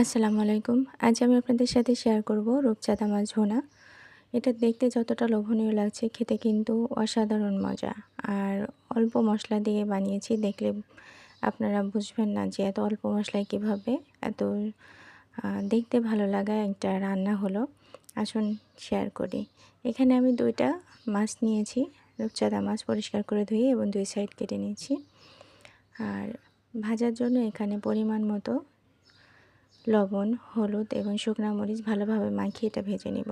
আসসালামু আলাইকুম। আজ আমি আপনাদের সাথে শেয়ার করব রূপচাঁদা মাছ ভোনা। এটা দেখতে যতটা লোভনীয় লাগছে, খেতে কিন্তু অসাধারণ মজা। আর অল্প মশলা দিয়ে বানিয়েছি, দেখলে আপনারা বুঝবেন না যে এত অল্প মশলায় কীভাবে এত দেখতে ভালো লাগা একটা রান্না হলো। আসুন শেয়ার করি। এখানে আমি দুইটা মাছ নিয়েছি, রূপচাঁদা মাছ পরিষ্কার করে ধুয়ে এবং দুই সাইড কেটে নিয়েছি। আর ভাজার জন্য এখানে পরিমাণ মতো লবণ, হলুদ এবং শুকনো মরিচ ভালোভাবে মাখিয়ে এটা ভেজে নেব।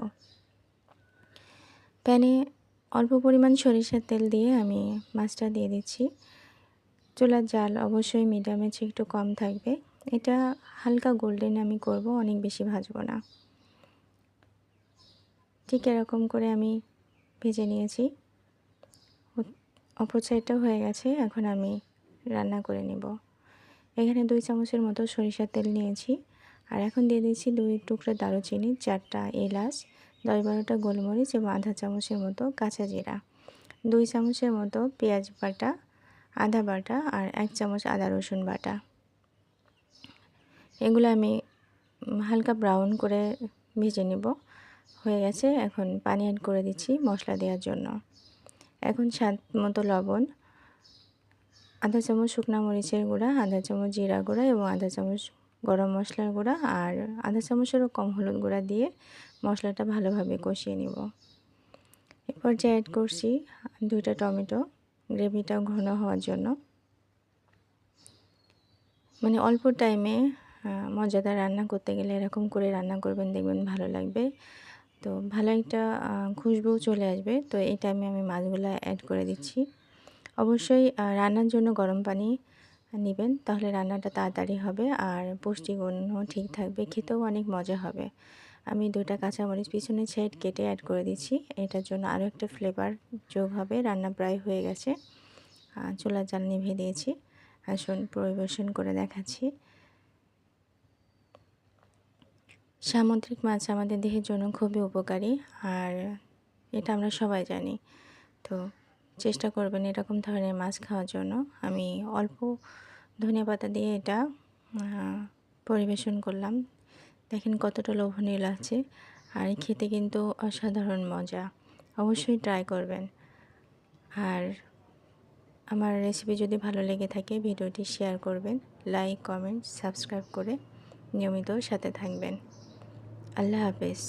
প্যানে অল্প পরিমাণ সরিষার তেল দিয়ে আমি মাছটা দিয়ে দিচ্ছি। চুলার জাল অবশ্যই মিডিয়ামে একটু কম থাকবে। এটা হালকা গোল্ডেন আমি করব, অনেক বেশি ভাজব না। ঠিক এরকম করে আমি ভেজে নিয়েছি। সাইডটাও হয়ে গেছে, এখন আমি রান্না করে নেব। এখানে দুই চামচের মতো সরিষার তেল নিয়েছি। আর এখন দিয়ে দিচ্ছি দুই টুকরো দারুচিনি, চারটা এলাচ দশ বারোটা গোলমরিচ এবং আধা চামচের মতো কাঁচা জিরা, দুই চামচের মতো পেঁয়াজ বাটা, আদা বাটা আর এক চামচ আদা রসুন বাটা। এগুলো আমি হালকা ব্রাউন করে ভেজে নেব। হয়ে গেছে, এখন পানি অ্যাড করে দিচ্ছি মশলা দেওয়ার জন্য। এখন স্বাদ মতো লবণ, আধা চামচ শুকনা মরিচের গুঁড়া, আধা চামচ জিরা গুঁড়া এবং আধা চামচ গরম মশলার গুঁড়া আর আধা চামচেরও কম হলুদ গুঁড়া দিয়ে মশলাটা ভালোভাবে কষিয়ে নিব। এরপর যে অ্যাড করছি দুইটা টমেটো। গ্রেভিটা ঘন হওয়ার জন্য। মানে অল্প টাইমে মজাদার রান্না করতে গেলে এরকম করে রান্না করবেন, দেখবেন ভালো লাগবে। তো ভালো একটা খুশবু চলে আসবে। তো এই টাইমে আমি মাছগুলো অ্যাড করে দিচ্ছি। অবশ্যই রান্নার জন্য গরম পানি নেবেন, তাহলে রান্নাটা তাড়াতাড়ি হবে আর পুষ্টিগুণও ঠিক থাকবে, খেতেও অনেক মজা হবে। আমি দুটা কাঁচামরিচ পিছনে সাইড কেটে অ্যাড করে দিচ্ছি। এটার জন্য আরও একটা ফ্লেভার যোগ হবে, রান্না প্রায় হয়ে গেছে। চুলা জাল নিভে দিয়েছি। আসুন পরিবেশন করে দেখাচ্ছি। সামুদ্রিক মাছ আমাদের দেহের জন্য খুবই উপকারী, আর এটা আমরা সবাই জানি। তো চেষ্টা করবেন এরকম ধরনের মাছ খাওয়ার জন্য। আমি অল্প ধনে পাতা দিয়ে এটা পরিবেশন করলাম। দেখেন কতটা লোভনীয় লাগছে। আর খেতে কিন্তু অসাধারণ মজা। অবশ্যই ট্রাই করবেন। আর আমার রেসিপি যদি ভালো লেগে থাকে, ভিডিওটি শেয়ার করবেন। লাইক কমেন্ট সাবস্ক্রাইব করে নিয়মিত সাথে থাকবেন। আল্লাহ হাফেজ।